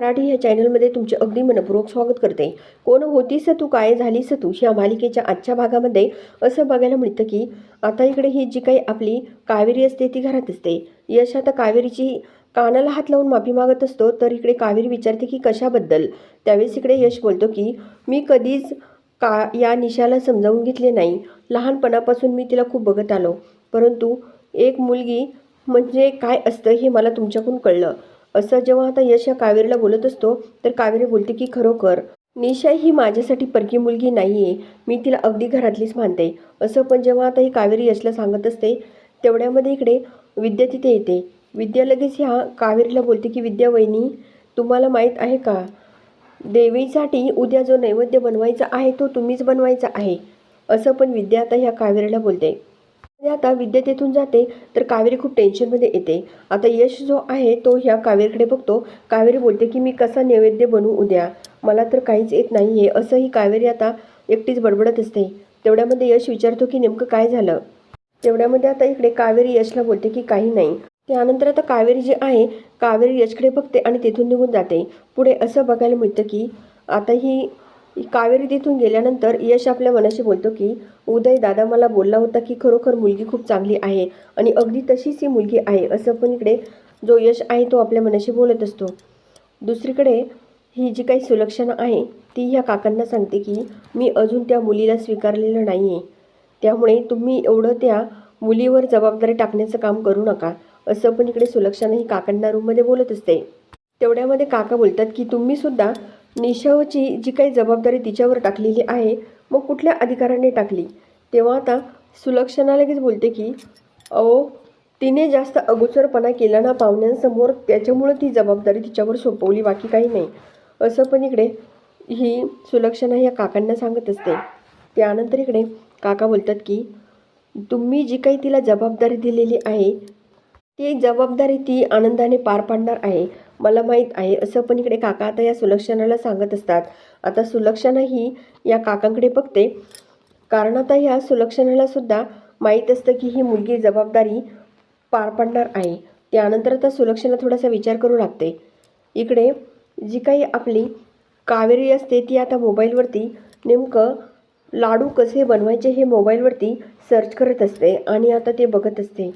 मराठी ह्या चॅनलमध्ये तुमचे अगदी मनपूर्वक स्वागत करते. कोण होतीस तू? काय झालीस तू? ह्या मालिकेच्या आजच्या भागामध्ये असं बघायला मिळतं की आता इकडे ही जी काही आपली कावेरी असते ती घरात असते. यश आता कावेरीची कानाला हात लावून माफी मागत असतो तर इकडे कावेरी विचारते की कशाबद्दल? त्यावेळेस इकडे यश बोलतो की मी कधीच का या निशाला समजावून घेतले नाही. लहानपणापासून मी तिला खूप बघत आलो. परंतु एक मुलगी म्हणजे काय असतं हे मला तुमच्याकडून कळलं. असं जेव्हा आता यश या कावेरीला बोलत असतो तर कावेरी बोलते की खरोखर निशा ही माझ्यासाठी परकी मुलगी नाही आहे मी तिला अगदी घरातलीच मानते. असं पण जेव्हा आता ही कावेरी यशला सांगत असते तेवढ्यामध्ये इकडे विद्या तिथे येते. विद्या लगेच ह्या कावेरीला बोलते की विद्या वहिनी तुम्हाला माहीत आहे का? देवीसाठी उद्या जो नैवेद्य बनवायचा आहे तो तुम्हीच बनवायचा आहे. असं पण विद्या आता ह्या कावेरीला बोलते. आता विद्या तेथून जाते तर कावेरी खूप टेन्शनमध्ये येते. आता यश जो आहे तो ह्या कावेरीकडे बघतो. कावेरी बोलते की मी कसा नैवेद्य बनवू उद्या? मला तर काहीच येत नाही आहे असं ही कावेरी आता एकटीच बडबडत असते. तेवढ्यामध्ये यश विचारतो की नेमकं काय झालं? तेवढ्यामध्ये आता इकडे कावेरी यशला बोलते की काही नाही. त्यानंतर आता कावेरी जी आहे कावेरी यशकडे बघते आणि तिथून निघून जाते. पुढे असं बघायला मिळतं की आता ही कावेरी तिथून गेल्यानंतर यश आपल्या मनाशी बोलतो की उदय दादा मला बोलला होता की खरोखर मुलगी खूप चांगली आहे आणि अगदी तशीच ही मुलगी आहे असं पण इकडे जो यश आहे तो आपल्या मनाशी बोलत असतो. दुसरीकडे ही जी काही सुलक्षणा आहे ती ह्या काकांना सांगते की मी अजून त्या मुलीला स्वीकारलेलं नाही आहे त्यामुळे तुम्ही एवढं त्या मुलीवर जबाबदारी टाकण्याचं काम करू नका असं पण इकडे सुलक्षणा ही काकांना रूममध्ये बोलत असते. तेवढ्यामध्ये काका बोलतात की तुम्हीसुद्धा निशावची जी काही जबाबदारी तिच्यावर टाकलेली आहे मग कुठल्या अधिकाराने टाकली? तेव्हा आता सुलक्षणा लगेच बोलते की अहो तिने जास्त अगोचरपणा केला ना पाहुण्यांसमोर त्याच्यामुळं ती जबाबदारी तिच्यावर सोपवली बाकी काही नाही. असं पण इकडे ही सुलक्षणा या काकांना सांगत असते. त्यानंतर इकडे काका बोलतात की तुम्ही जी काही तिला जबाबदारी दिलेली आहे ती जबाबदारी ती आनंदाने पार पाडणार आहे. मला माहीत आहे असं पण इकडे काका आता या सुलक्षणाला सांगत असतात. आता सुलक्षणा ही या काकांकडे बघते. कारण आता ह्या सुलक्षणाला सुद्धा माहीत असतं की ही मुलगी जबाबदारी पार पाडणार आहे. त्यानंतर आता सुलक्षणा थोडासा विचार करू लागते. इकडे जी काही आपली कावेरी असते ती आता मोबाईलवरती नेमकं लाडू कसे बनवायचे हे मोबाईलवरती सर्च करत असते आणि आता ते बघत असते.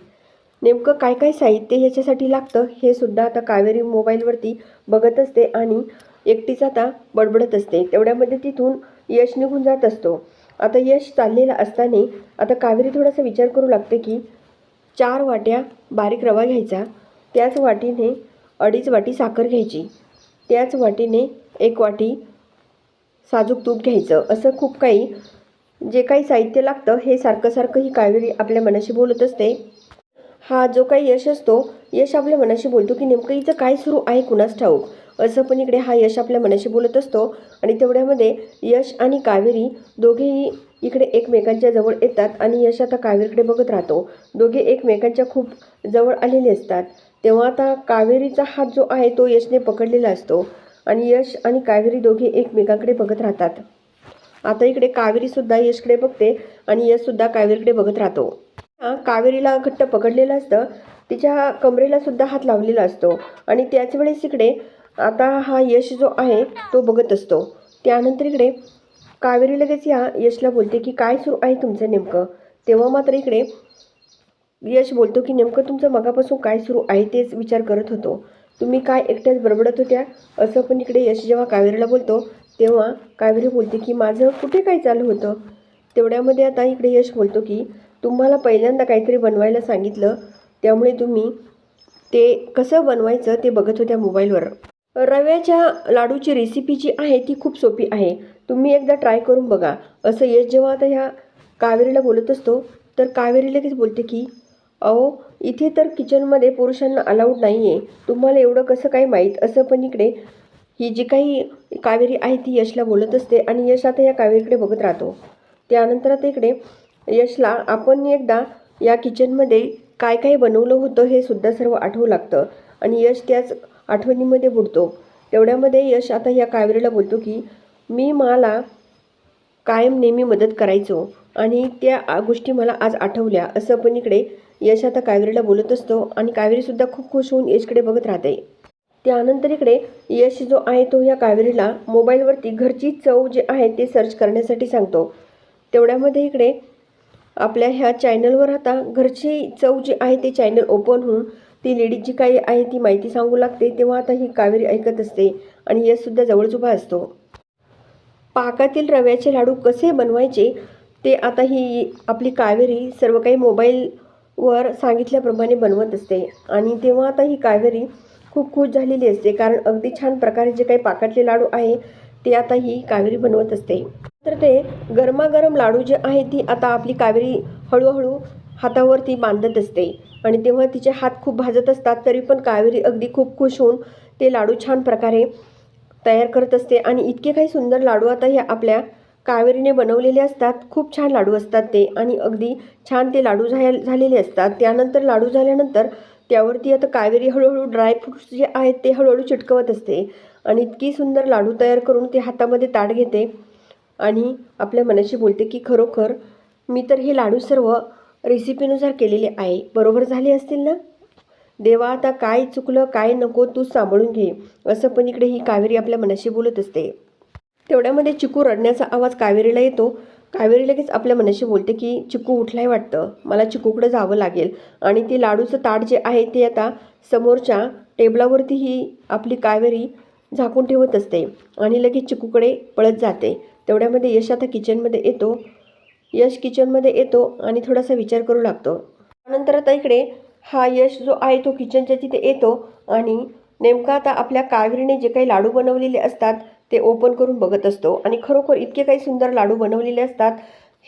नेमकं काय काय साहित्य ह्याच्यासाठी लागतं हे सुद्धा आता कावेरी मोबाईलवरती बघत असते आणि एकटीच आता बडबडत असते. तेवढ्यामध्ये तिथून यश निघून जात असतो. आता यश चाललेला असताना आता कावेरी थोडासा विचार करू लागते की चार वाट्या बारीक रवा घ्यायचा त्याच वाटीने अडीच वाटी साखर घ्यायची त्याच वाटीने एक वाटी साजूक तूप घ्यायचं. असं खूप काही जे काही साहित्य लागतं हे सारखं सारखं ही कावेरी आपल्या मनाशी बोलत असते. हा जो काही यश असतो यश आपल्या मनाशी बोलतो की नेमकं हिचं काय सुरू आहे कुणास ठाऊक? असं पण इकडे हा यश आपल्या मनाशी बोलत असतो आणि तेवढ्यामध्ये यश आणि कावेरी दोघेही इकडे एकमेकांच्या जवळ येतात आणि यश आता कावेरीकडे बघत राहतो. दोघे एकमेकांच्या खूप जवळ आलेले असतात. तेव्हा आता कावेरीचा हात जो आहे तो यशने पकडलेला असतो आणि यश आणि कावेरी दोघे एकमेकांकडे बघत राहतात. आता इकडे कावेरीसुद्धा यशकडे बघते आणि यशसुद्धा कावेरीकडे बघत राहतो. कावेरीला घट्ट पकडलेलं असतं. तिच्या कमरेला सुद्धा हात लावलेला असतो. आणि त्याच वेळेस इकडे आता हा यश जो आहे तो बघत असतो. त्यानंतर इकडे कावेरी लगेच या यशला बोलते की काय सुरू आहे तुमचं नेमकं? तेव्हा मात्र इकडे यश बोलतो की नेमकं तुमचं मगापासून काय सुरू आहे तेच विचार करत होतो. तुम्ही काय एकट्याच बडबडत होत्या? असं पण इकडे यश जेव्हा कावेरीला बोलतो तेव्हा कावेरी बोलते की माझं कुठे काय चालू होतं? तेवढ्यामध्ये आता इकडे यश बोलतो की तुम्हाला पहिल्यांदा काहीतरी बनवायला सांगितलं त्यामुळे तुम्ही ते कसं बनवायचं ते बघत होत्या मोबाईलवर. रव्याच्या लाडूची रेसिपी जी आहे ती खूप सोपी आहे. तुम्ही एकदा ट्राय करून बघा. असं यश जेव्हा आता ह्या कावेरीला बोलत असतो तर कावेरी लगेच बोलते की अहो इथे तर किचनमध्ये पुरुषांना अलाउड नाही आहे तुम्हाला एवढं कसं काय माहीत? असं पण इकडे ही जी काही कावेरी आहे ती यशला बोलत असते आणि यश आता या कावेरीकडे बघत राहतो. त्यानंतर आता इकडे यशला आपण एकदा या किचनमध्ये काय काय बनवलं होतं हे सुद्धा सर्व आठवू लागतं. आणि यश त्याच आठवणीमध्ये बुडतो. तेवढ्यामध्ये यश आता या कावेरीला बोलतो की मी मला कायम नेहमी मदत करायचो आणि त्या गोष्टी मला आज आठवल्या. असं पण इकडे यश आता कावेरीला बोलत असतो आणि कावेरीसुद्धा खूप खुश होऊन यशकडे बघत राहते. त्यानंतर इकडे यश जो आहे तो या कावेरीला मोबाईलवरती घरची चव जे आहे ते सर्च करण्यासाठी सांगतो. तेवढ्यामध्ये इकडे आपल्या ह्या चॅनलवर आता घरची चव जी आहे ते चॅनल ओपन होऊन ती लेडीज जी काही आहे ती माहिती सांगू लागते तेव्हा आता ही कावेरी ऐकत असते आणि यशसुद्धा जवळच उभा असतो. पाकातील रव्याचे लाडू कसे बनवायचे ते आता ही आपली कावेरी सर्व काही मोबाईलवर सांगितल्याप्रमाणे बनवत असते. आणि तेव्हा आता ही कावेरी खूप खुश झालेली असते कारण अगदी छान प्रकारे जे काही पाकातले लाडू आहे ते आता ही कावेरी बनवत असते. तर ते गरमागरम लाडू जे आहे ती आता आपली कावेरी हळूहळू हातावरती बांधत असते. आणि तेव्हा तिचे हात खूप भाजत असतात तरी पण कावेरी अगदी खूप खुश होऊन ते लाडू छान प्रकारे तयार करत असते. आणि इतके काही सुंदर लाडू आता हे आपल्या कावेरीने बनवलेले असतात. खूप छान लाडू असतात ते. आणि अगदी छान ते लाडू झाय झालेले असतात. त्यानंतर लाडू झाल्यानंतर त्यावरती आता कावेरी हळूहळू ड्रायफ्रूट्स जे आहेत ते हळूहळू चिटकवत असते. आणि इतकी सुंदर लाडू तयार करून ती हातामध्ये ताट घेते. आणि आपल्या मनाशी बोलते की खरोखर मी तर हे लाडू सर्व रेसिपीनुसार केलेले आहे. बरोबर झाले असतील ना? देवा आता काय चुकलं काय नको तू सांभाळून घे. असं पण इकडे ही कावेरी आपल्या मनाशी बोलत असते. तेवढ्यामध्ये चिकू रडण्याचा आवाज कावेरीला येतो. कावेरी लगेच आपल्या मनाशी बोलते की चिकू उठलाय वाटतं? मला चिकूकडे जावं लागेल. आणि ते लाडूचं ताट जे आहे ते आता समोरच्या टेबलावरती ही आपली कावेरी झाकून ठेवत असते आणि लगेच चिकूकडे पळत जाते. तेवढ्यामध्ये यश आता किचनमध्ये येतो. यश किचनमध्ये येतो आणि थोडासा विचार करू लागतो. त्यानंतर आता इकडे हा यश जो आहे तो किचनच्या तिथे येतो आणि नेमका आता आपल्या कावेरीने जे काही लाडू बनवलेले असतात ते ओपन करून बघत असतो. आणि खरोखर इतके काही सुंदर लाडू बनवलेले असतात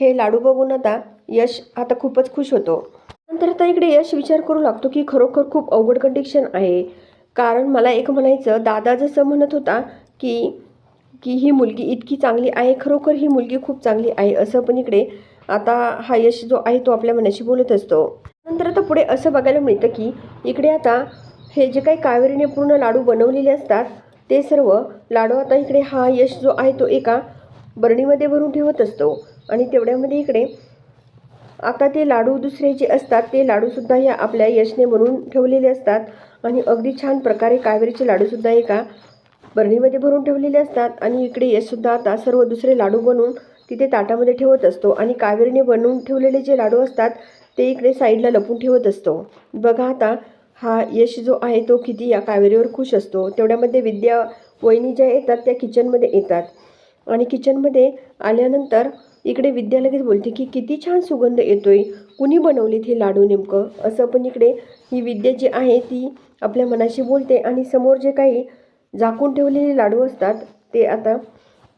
हे लाडू बघून आता यश आता खूपच खुश होतो. नंतर आता इकडे यश विचार करू लागतो की खरोखर खूप अवघड कंडिक्शन आहे. कारण मला एक म्हणायचं दादा जसं म्हणत होता की की ही मुलगी इतकी चांगली आहे खरोखर ही मुलगी खूप चांगली आहे असं पण इकडे आता हा यश जो आहे तो आपल्या मनाशी बोलत असतो. नंतर आता पुढे असं बघायला मिळतं की इकडे आता हे जे काही कावेरीने पूर्ण लाडू बनवलेले असतात ते सर्व लाडू आता इकडे हा यश जो आहे तो एका बरणीमध्ये भरून ठेवत असतो. आणि तेवढ्यामध्ये इकडे आता ते लाडू दुसरे जे असतात ते लाडूसुद्धा ह्या आपल्या यशने बनवून ठेवलेले असतात. आणि अगदी छान प्रकारे कावेरीचे लाडूसुद्धा एका बरणीमध्ये भरून ठेवलेले असतात आणि इकडे यशसुद्धा आता सर्व दुसरे लाडू बनवून तिथे ताटामध्ये ठेवत असतो आणि कावेरीने बनवून ठेवलेले जे लाडू असतात ते इकडे साईडला लपून ठेवत असतो. बघा आता हा यश जो आहे तो किती या कावेरीवर खुश असतो. तेवढ्यामध्ये विद्या वहिनी ज्या येतात त्या किचनमध्ये येतात. आणि किचनमध्ये आल्यानंतर इकडे विद्या लगेच बोलते की किती छान सुगंध येतोय. कुणी बनवलेत हे लाडू नेमकं? असं पण इकडे ही विद्या जी आहे ती आपल्या मनाशी बोलते आणि समोर जे काही झाकून ठेवलेले लाडू असतात ते आता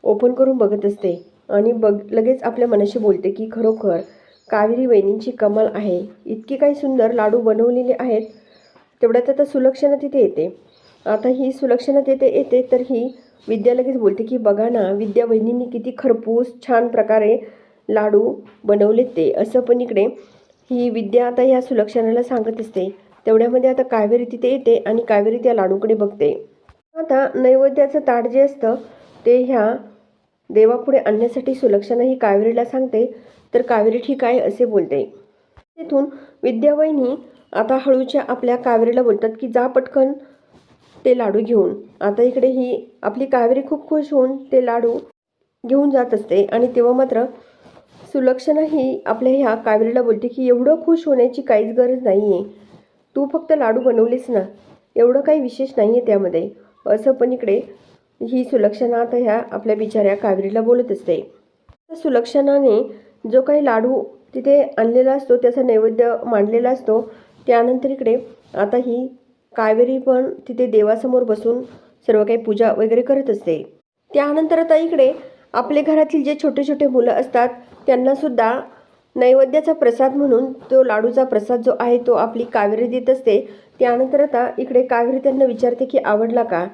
ओपन करून बघत असते. आणि बघ लगेच आपल्या मनाशी बोलते की खरोखर कावेरी वहिनींची कमाल आहे. इतकी काही सुंदर लाडू बनवलेले आहेत तेवढ्यात आता सुलक्षणा तिथे येते. आता ही सुलक्षणा तिथे येते तर ही विद्या लगेच बोलते की बघा ना विद्या वहिनींनी किती खरपूस छान प्रकारे लाडू बनवलेत ते. असं पण इकडे ही विद्या आता ह्या सुलक्षणाला सांगत असते. तेवढ्यामध्ये आता कावेरी तिथे येते आणि कावेरी त्या लाडूकडे बघते. आता नैवेद्याचं ताट जे असतं ते ह्या देवापुढे आणण्यासाठी सुलक्षणा ही कावेरीला सांगते तर कावेरी ठीक आहे असे बोलते. तिथून विद्यावहिनी आता हळूच्या आपल्या कावेरीला बोलतात की जा पटकन ते लाडू घेऊन. आता इकडे ही आपली कावेरी खूप खुश होऊन ते लाडू घेऊन जात असते आणि तेव्हा मात्र सुलक्षणा ही आपल्या ह्या कावेरीला बोलते की एवढं खुश होण्याची काहीच गरज नाही आहे तू फक्त लाडू बनवलीस ना एवढं काही विशेष नाही आहे त्यामध्ये. असं पण इकडे ही सुलक्षणा आता ह्या आपल्या बिचाऱ्या कावेरीला बोलत असते. सुलक्षणाने जो काही लाडू तिथे आणलेला असतो त्याचा नैवेद्य मांडलेला असतो त्यानंतर इकडे आता ही कावेरी पण तिथे देवासमोर बसून सर्व काही पूजा वगैरे करत असते. त्यानंतर आता इकडे आपले घरातील जे छोटे छोटे मुलं असतात त्यांनासुद्धा नैवेद्याचा प्रसाद म्हणून तो लाडूचा प्रसाद जो आहे तो आपली कावेरी देत असते. त्यानंतर आता इकडे कावेरी त्यांना विचारते की आवडला का?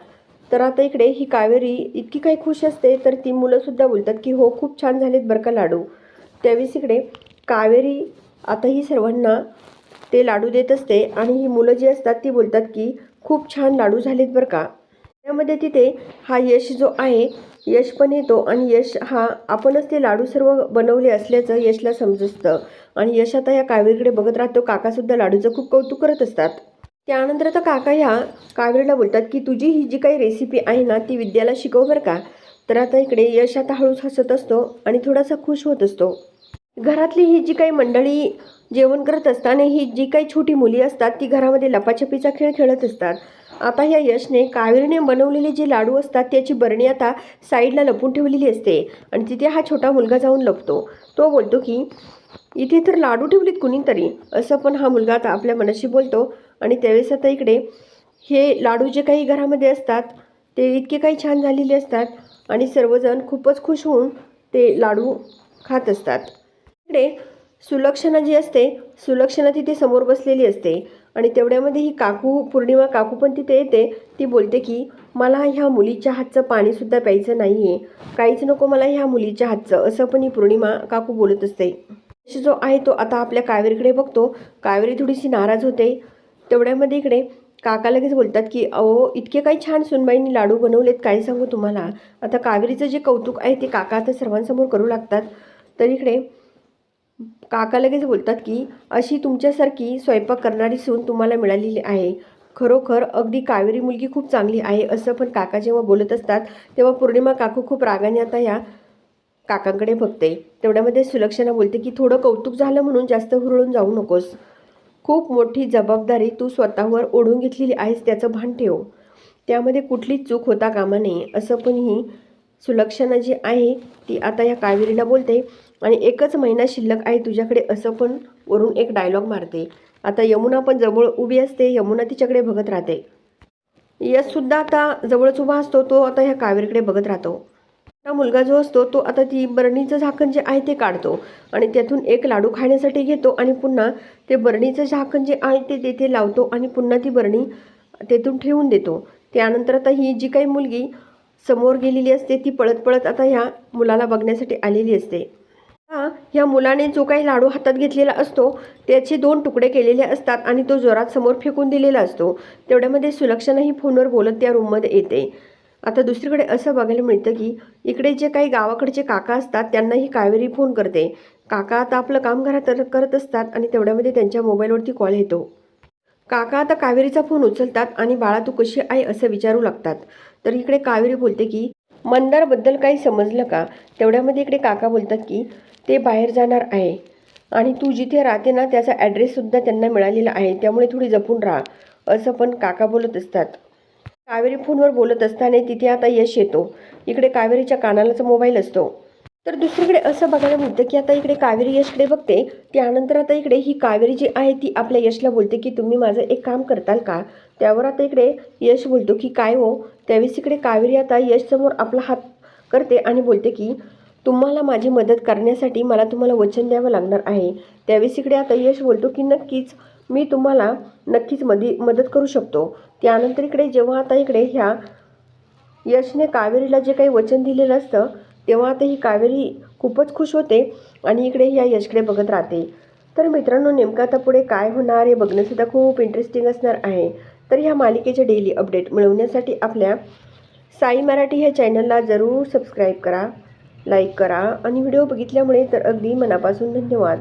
तर आता इकडे ही कावेरी इतकी काही खुश असते तर ती मुलंसुद्धा बोलतात की हो खूप छान झालेत बरं का लाडू. त्यावेळेस इकडे कावेरी आता ही सर्वांना ते लाडू देत असते आणि ही मुलं जी असतात ती बोलतात की खूप छान लाडू झालेत बरं का? त्यामध्ये तिथे हा यश जो आहे यश पण येतो आणि यश हा आपणच ते लाडू सर्व बनवले असल्याचं यशला समजतं. आणि यश आता या कावेरीकडे बघत राहतो. काकासुद्धा लाडूचं खूप कौतुक करत असतात. त्यानंतर आता काका ह्या कावेरीला बोलतात की तुझी ही जी काही रेसिपी आहे ना ती विद्याला शिकव बरं का. तर आता इकडे यश आता हळूच हसत असतो आणि थोडासा खुश होत असतो. घरातली ही जी काही मंडळी जेवण करत असताना ही जी काही छोटी मुली असतात ती घरामध्ये लपाछपीचा खेळ खेळत असतात. आता या यशने कावेरीने बनवलेले जे लाडू असतात त्याची बरणी आता साईडला लपून ठेवलेली असते आणि तिथे हा छोटा मुलगा जाऊन लपतो. तो बोलतो की इथे तर लाडू ठेवलीत कुणीतरी असं पण हा मुलगा आता आपल्या मनाशी बोलतो. आणि त्यावेळेस आता इकडे हे लाडू जे काही घरामध्ये असतात ते इतके काही छान झालेले असतात आणि सर्वजण खूपच खुश होऊन ते लाडू खात असतात. इकडे सुलक्षणा जी असते सुलक्षणा तिथे समोर बसलेली असते. आणि तेवढ्यामध्ये ही काकू पौर्णिमा काकू पण तिथे येते. ती बोलते की मला ह्या मुलीच्या हातचं पाणीसुद्धा प्यायचं नाही आहे काहीच नको मला ह्या मुलीच्या हातचं असं पण ही पौर्णिमा काकू बोलत असते. जो आहे तो आता आपल्या कावेरीकडे बघतो. कावेरी थोडीशी नाराज होते. तेवढ्यामध्ये इकडे काका लगेच बोलतात की अहो इतके काही छान सुनबाईंनी लाडू बनवलेत काय सांगू तुम्हाला? आता कावेरीचं जे कौतुक आहे ते काका आता सर्वांसमोर करू लागतात. तर इकडे काका लगेच बोलतात की अशी तुमच्यासारखी स्वयंपाक करणारी सून तुम्हाला मिळालेली आहे. खरोखर अगदी कावेरी मुलगी खूप चांगली आहे असं पण काका जेव्हा बोलत असतात तेव्हा पौर्णिमा काकू खूप रागाने आता या काकांकडे बघते. तेवढ्यामध्ये सुलक्षणा बोलते की थोडं कौतुक झालं म्हणून जास्त हुरळून जाऊ नकोस. खूप मोठी जबाबदारी तू स्वतःवर ओढून घेतलेली आहेस त्याचं भान ठेव. त्यामध्ये कुठलीच चूक होता कामा नये असं पण ही सुलक्षणा जी आहे ती आता या कावेरीला बोलते आणि एकच महिना शिल्लक आहे तुझ्याकडे असं पण वरून एक डायलॉग मारते. आता यमुना पण जवळ उभी असते यमुना तिच्याकडे बघत राहते. यशसुद्धा आता जवळच उभा असतो तो आता ह्या कावेरीकडे बघत राहतो. हा मुलगा जो असतो तो आता ती बरणीचं झाकण जे आहे ते काढतो आणि त्यातून एक लाडू खाण्यासाठी घेतो आणि पुन्हा ते बरणीचं झाकण जे आहे ते तेथे लावतो आणि पुन्हा ती बरणी तेथून ठेवून देतो. त्यानंतर आता ही जी काही मुलगी समोर गेलेली असते ती पळत पळत आता ह्या मुलाला बघण्यासाठी आलेली असते. ह्या मुलाने जो काही लाडू हातात घेतलेला असतो त्याचे दोन तुकडे केलेले असतात आणि तो जोरात समोर फेकून दिलेला असतो. तेवढ्यामध्ये सुलक्षणाही फोनवर बोलत त्या रूममध्ये येते. आता दुसरीकडे असं बघायला मिळतं की इकडे जे काही गावाकडचे काका असतात त्यांनाही कावेरी फोन करते. काका आता आपलं काम घरात करत असतात आणि तेवढ्यामध्ये त्यांच्या मोबाईलवरती कॉल येतो. काका आता कावेरीचा फोन उचलतात आणि बाळा तू कशी आहे? असं विचारू लागतात. तर इकडे कावेरी बोलते की मंदारबद्दल काही समजलं का? तेवढ्यामध्ये इकडे काका बोलतात की ते बाहेर जाणार आहे. आणि तू जिथे राहते ना त्याचा ॲड्रेससुद्धा त्यांना मिळालेला आहे. त्यामुळे थोडी जपून राहा. असं पण काका बोलत असतात. कावेरी फोनवर बोलत असताना तिथे आता यश येतो. इकडे कावेरीच्या कानालाचा मोबाईल असतो. तर दुसरीकडे असं बघायला मिळतं की आता इकडे कावेरी यशकडे बघते त्यानंतर आता इकडे ही कावेरी जी आहे ती आपल्या यशला बोलते की तुम्ही माझं एक काम करताल का? त्यावर आता इकडे यश बोलतो की काय हो? त्यावेळेस इकडे कावेरी आता यशसमोर आपला हात करते आणि बोलते की तुम्हाला माझी मदत करण्यासाठी मला तुम्हाला वचन द्यावं लागणार आहे. त्यावेळेस इकडे आता यश बोलतो की नक्कीच मी तुम्हाला नक्कीच मदी मदत करू शकतो. त्यानंतर इकडे जेव्हा आता इकडे ह्या यशने कावेरीला जे काही वचन दिलेलं असतं तेव्हा ते ही कावेरी खूपच खुश होते आणि इकडे या यशकडे बघत राहते. तर मित्रांनो नेमकं आता पुढे काय होणार हे बघणंसुद्धा खूप इंटरेस्टिंग असणार आहे. तर ह्या मालिकेचे डेली अपडेट मिळवण्यासाठी आपल्या साई मराठी ह्या चॅनलला जरूर सबस्क्राईब करा लाईक करा आणि व्हिडिओ बघितल्यामुळे तर अगदी मनापासून धन्यवाद.